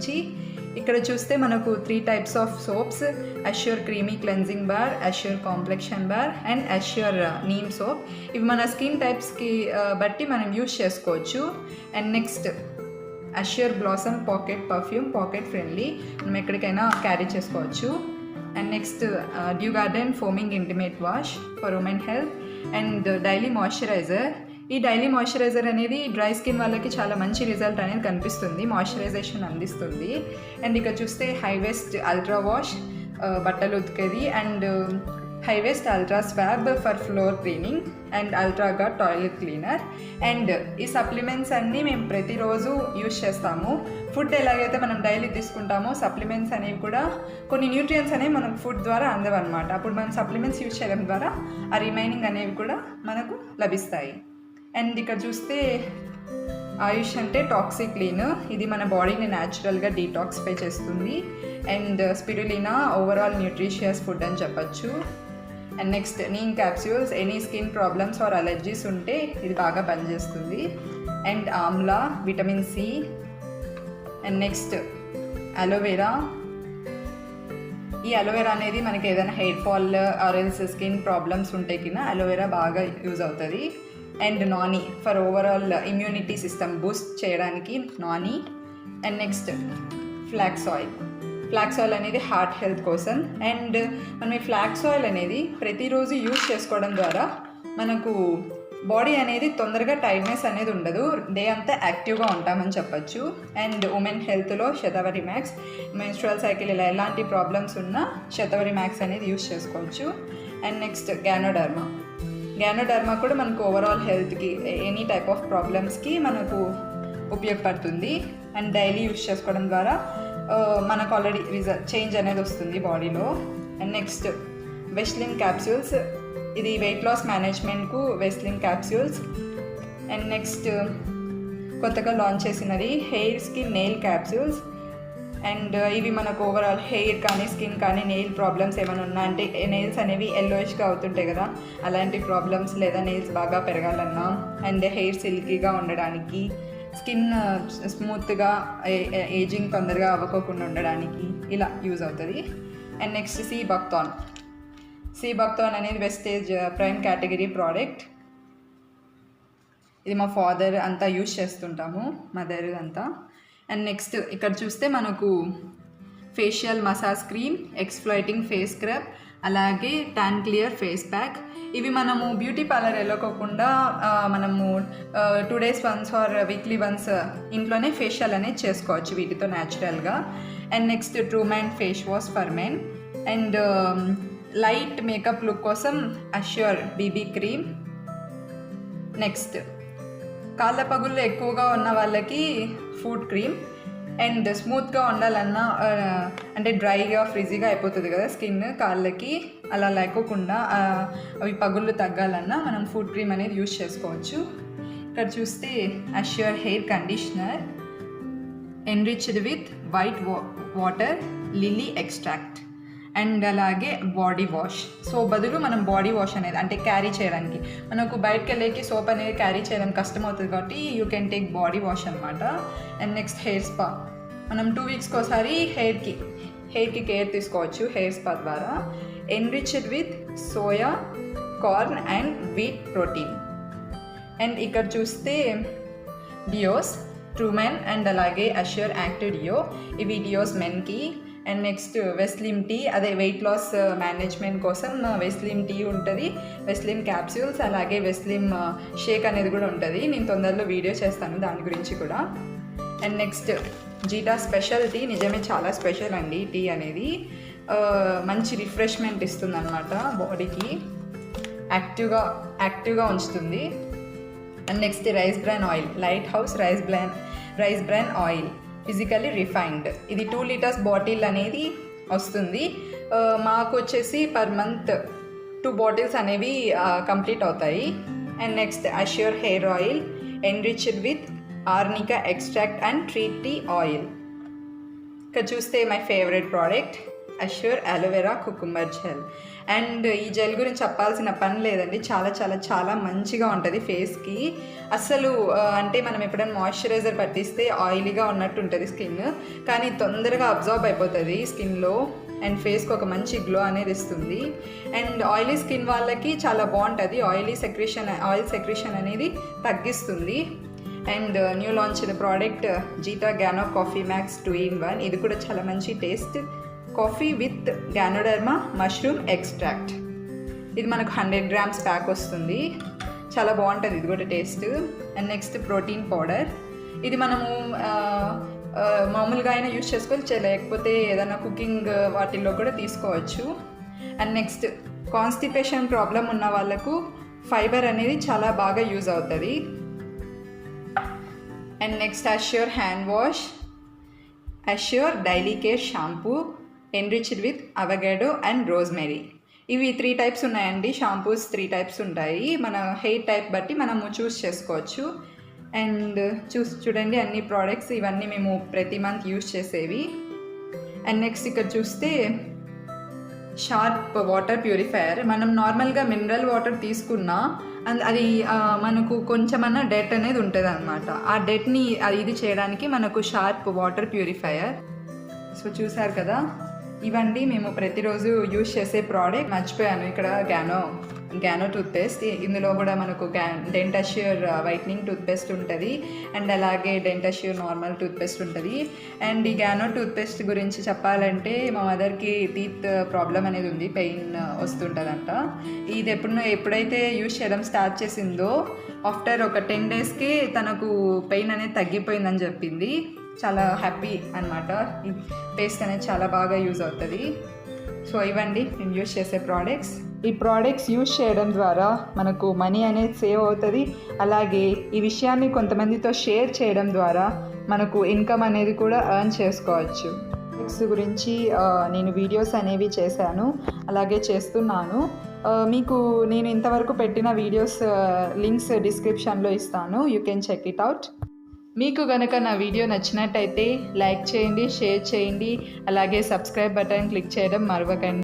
గురించి ఇక్కడ చూస్తే మనకు three types of soaps Assure creamy cleansing bar Assure complexion bar and Assure neem soap ఇవి మన స్కిన్ టైప్స్కి బట్టి మనం యూస్ చేసుకోవచ్చు. And next Assure blossom pocket perfume pocket friendly మనం ఎక్కడికైనా క్యారీ చేసుకోవచ్చు. And next dew garden foaming intimate wash for women health and daily moisturiser ఈ డైలీ మాయిశ్చరైజర్ అనేది డ్రై స్కిన్ వాళ్ళకి చాలా మంచి రిజల్ట్ అనేది కనిపిస్తుంది. మాయిశ్చరైజేషన్ అందిస్తుంది. అండ్ ఇక్కడ చూస్తే హైవెస్ట్ అల్ట్రా వాష్ బట్టలు ఉతికేది. And హైవెస్ట్ ultra swab for floor cleaning and అల్ట్రాగా toilet cleaner. And ఈ సప్లిమెంట్స్ అన్నీ మేము ప్రతిరోజు యూజ్ చేస్తాము. ఫుడ్ ఎలాగైతే మనం డైలీ తీసుకుంటామో సప్లిమెంట్స్ అనేవి కూడా కొన్ని న్యూట్రియన్స్ అనేవి మనకు ఫుడ్ ద్వారా అందవన్నమాట. అప్పుడు మనం సప్లిమెంట్స్ యూజ్ చేయడం ద్వారా ఆ రిమైనింగ్ అనేవి కూడా మనకు లభిస్తాయి. అండ్ ఇక్కడ చూస్తే ఆయుష్ అంటే టాక్సిక్ క్లీన్ ఇది మన బాడీని న్యాచురల్గా డీటాక్సిఫై చేస్తుంది. And spirulina overall nutritious food అని చెప్పచ్చు. And next neem capsules any skin problems or allergies ఉంటే ఇది బాగా పనిచేస్తుంది. And amla vitamin C and next aloe vera ఈ అలోవెరా అనేది మనకి ఏదైనా hair fall or else skin problems ఉంటే కింద అలోవెరా బాగా యూజ్ అవుతుంది. And noni for overall immunity system boost చేయడానికి noni. And next flax oil flax oil అనేది హార్ట్ హెల్త్ కోసం. అండ్ మనం ఈ ఫ్లాక్స్ ఆయిల్ అనేది ప్రతిరోజు యూజ్ చేసుకోవడం ద్వారా మనకు బాడీ అనేది తొందరగా టైట్నెస్ అనేది ఉండదు. డే అంతా యాక్టివ్గా ఉంటామని చెప్పొచ్చు. అండ్ ఉమెన్ హెల్త్లో శతవరి మ్యాక్స్ మెన్స్ట్రల్ సైకిల్ ఇలా ఎలాంటి ప్రాబ్లమ్స్ ఉన్నా శతవరి మ్యాక్స్ అనేది యూజ్ చేసుకోవచ్చు. అండ్ నెక్స్ట్ గ్యానోడర్మా గ్యానోడర్మా కూడా మనకు ఓవరాల్ హెల్త్కి ఎనీ టైప్ ఆఫ్ ప్రాబ్లమ్స్కి మనకు ఉపయోగపడుతుంది. అండ్ డైలీ యూస్ చేసుకోవడం ద్వారా మనకు ఆల్రెడీ రిజల్ట్ చేంజ్ అనేది వస్తుంది బాడీలో అండ్ నెక్స్ట్ వెస్లిన్ క్యాప్సూల్స్ ఇది వెయిట్ లాస్ మేనేజ్మెంట్కు వెస్లిన్ క్యాప్సూల్స్ అండ్ నెక్స్ట్ కొత్తగా లాంచ్ చేసినది హెయిర్స్కి నెయిల్ క్యాప్సూల్స్ అండ్ ఇవి మనకు ఓవరాల్ హెయిర్ కానీ స్కిన్ కానీ నెయిల్ ప్రాబ్లమ్స్ ఏమైనా ఉన్నా అంటే నెయిల్స్ అనేవి ఎల్లోయిష్గా అవుతుంటాయి కదా. అలాంటి ప్రాబ్లమ్స్ లేదా నెయిల్స్ బాగా పెరగాలన్నా అండ్ హెయిర్ సిల్కీగా ఉండడానికి స్కిన్ స్మూత్గా ఏజింగ్ తొందరగా అవ్వకోకుండా ఉండడానికి ఇలా యూజ్ అవుతుంది. And next sea buckthorn sea buckthorn అనేది వెస్టేజ్ ప్రైమ్ కేటగిరీ ప్రోడక్ట్ ఇది మా ఫాదర్ అంతా యూజ్ చేస్తుంటాము మదర్ అంతా. అండ్ నెక్స్ట్ ఇక్కడ చూస్తే మనకు facial massage cream exfoliating face scrub అలాగే ట్యాన్ క్లియర్ ఫేస్ ప్యాక్ ఇవి మనము బ్యూటీ పార్లర్ వెళ్ళకోకుండా మనము two days once or weekly once ఇంట్లోనే ఫేషియల్ అనేది చేసుకోవచ్చు వీటితో న్యాచురల్గా and next true man face wash for men and light makeup look కోసం అష్యూర్ బీబీ క్రీమ్ నెక్స్ట్ కాళ్ళ పగుళ్ళు ఎక్కువగా ఉన్న వాళ్ళకి ఫుడ్ క్రీమ్ అండ్ స్మూత్గా ఉండాలన్నా అంటే డ్రైగా ఫ్రిజీగా అయిపోతుంది కదా స్కిన్ కాళ్ళకి. అలా లేకోకుండా అవి పగుళ్ళు తగ్గాలన్నా మనం ఫుడ్ క్రీమ్ అనేది యూజ్ చేసుకోవచ్చు. ఇక్కడ చూస్తే Assure hair conditioner enriched with white water lily extract and అలాగే బాడీ వాష్. సో బదులు మనం బాడీ వాష్ అనేది అంటే క్యారీ చేయడానికి. మనకు బయటకు వెళ్ళేకి సోప్ అనేది క్యారీ చేయడం కష్టం అవుతుంది కాబట్టి you can take body wash అనమాట అండ్ నెక్స్ట్ హెయిర్ స్పా. మనం టూ వీక్స్కి ఒకసారి హెయిర్కి హెయిర్కి కేర్ తీసుకోవచ్చు హెయిర్ స్పా ద్వారా. Enriched with soya corn and wheat protein and ఇక్కడ చూస్తే డియోస్ ట్రూమెన్ అండ్ అలాగే అష్యూర్ యాక్టివ్ డియో ఇవి డియోస్ మెన్కి అండ్ నెక్స్ట్ వెస్లిమ్ టీ అదే వెయిట్ లాస్ మేనేజ్మెంట్ కోసం వెస్లిమ్ టీ ఉంటుంది. వెస్లిమ్ క్యాప్సూల్స్ అలాగే వెస్లిమ్ షేక్ uh, అనేది కూడా ఉంటుంది. నేను తొందరలో వీడియో చేస్తాను దాని గురించి కూడా. And next Zeta special tea నిజమే చాలా స్పెషల్ అండి టీ అనేది. Uh, మంచి రిఫ్రెష్మెంట్ ఇస్తుంది అనమాట బాడీకి యాక్టివ్గా యాక్టివ్గా ఉంచుతుంది. And next rice bran oil light house rice bran rice bran oil physically refined ఇది టూ లీటర్స్ బాటిల్ అనేది వస్తుంది. మాకు వచ్చేసి పర్ మంత్ టూ బాటిల్స్ అనేవి కంప్లీట్ అవుతాయి. And next Assure hair oil enriched with arnica extract and treat tea oil ఇక చూస్తే my favourite product Assure aloe vera cucumber gel. And ఈ జెల్ గురించి చెప్పాల్సిన పని లేదండి. చాలా చాలా చాలా మంచిగా ఉంటుంది ఫేస్కి. అసలు అంటే మనం ఎప్పుడైనా మాయిశ్చరైజర్ పట్టిస్తే ఆయిలీగా ఉన్నట్టు ఉంటుంది స్కిన్. కానీ తొందరగా అబ్జార్బ్ అయిపోతుంది స్కిన్లో. అండ్ ఫేస్కి ఒక మంచి గ్లో అనేది ఇస్తుంది. అండ్ ఆయిలీ స్కిన్ వాళ్ళకి చాలా బాగుంటుంది. ఆయిలీ సెక్రేషన్ ఆయిల్ సెక్రేషన్ అనేది తగ్గిస్తుంది. And new launch product Zeta gano coffee max two in one. ఇది కూడా చాలా మంచి taste. Coffee with ganoderma mushroom extract ఇది మనకు హండ్రెడ్ గ్రామ్స్ ప్యాక్ వస్తుంది. చాలా బాగుంటుంది. ఇది కూడా taste and next protein powder ఇది మనము మామూలుగా అయినా యూజ్ చేసుకోవచ్చు. లేకపోతే ఏదైనా కుకింగ్ వాటిల్లో కూడా తీసుకోవచ్చు. అండ్ నెక్స్ట్ కాన్స్టిపేషన్ ప్రాబ్లం ఉన్న వాళ్ళకు ఫైబర్ అనేది చాలా బాగా యూజ్ అవుతుంది. And next Assure hand wash Assure daily care shampoo enriched with avocado and rosemary ఇవి త్రీ టైప్స్ ఉన్నాయండి. షాంపూస్ త్రీ టైప్స్ ఉంటాయి. మన హెయిర్ టైప్ బట్టి మనము చూస్ చేసుకోవచ్చు. అండ్ చూసి చూడండి అన్ని ప్రోడక్ట్స్ ఇవన్నీ మేము ప్రతి మంత్ యూస్ చేసేవి. అండ్ నెక్స్ట్ ఇక్కడ చూస్తే షార్ప్ వాటర్ ప్యూరిఫైయర్ మనం నార్మల్గా మినరల్ వాటర్ తీసుకున్నా అండ్ అది మనకు కొంచెమన్నా డెట్ అనేది ఉంటుంది అనమాట ఆ డెట్ని ఇది చేయడానికి మనకు షార్ప్ వాటర్ ప్యూరిఫైయర్ సో చూసారు కదా? ఇవండి మేము ప్రతిరోజు యూజ్ చేసే ప్రోడక్ట్. మర్చిపోయాను ఇక్కడ గ్యానో గ్యానో టూత్పేస్ట్. ఇందులో కూడా మనకు గ్యా డెంటష్యూర్ వైట్నింగ్ టూత్పేస్ట్ ఉంటుంది. అండ్ అలాగే డెంటాష్యూర్ నార్మల్ టూత్పేస్ట్ ఉంటుంది. అండ్ ఈ గ్యానో టూత్పేస్ట్ గురించి చెప్పాలంటే మా మదర్కి టీత్ ప్రాబ్లం అనేది ఉంది పెయిన్ వస్తుంటుందంట. ఇది ఎప్పుడు ఎప్పుడైతే యూజ్ చేయడం స్టార్ట్ చేసిందో ఆఫ్టర్ ఒక టెన్ డేస్కి తనకు పెయిన్ అనేది తగ్గిపోయిందని చెప్పింది. చాలా హ్యాపీ అనమాట పేస్ట్ అనేది చాలా బాగా యూజ్ అవుతుంది. సో ఇవ్వండి నేను యూజ్ చేసే ప్రోడక్ట్స్ ఈ ప్రోడక్ట్స్ యూజ్ చేయడం ద్వారా మనకు మనీ అనేది సేవ్ అవుతుంది. అలాగే ఈ విషయాన్ని కొంతమందితో షేర్ చేయడం ద్వారా మనకు ఇన్కమ్ అనేది కూడా ఎర్న్ చేసుకోవచ్చు. ప్రోడక్ట్స్ గురించి నేను వీడియోస్ అనేవి చేశాను. అలాగే చేస్తున్నాను. మీకు నేను ఇంతవరకు పెట్టిన వీడియోస్ లింక్స్ డిస్క్రిప్షన్లో ఇస్తాను. You can check it out మీకు గనక నా వీడియో నచ్చినట్టయితే లైక్ చేయండి షేర్ చేయండి అలాగే సబ్స్క్రైబ్ బటన్ క్లిక్ చేయడం మరవకండి.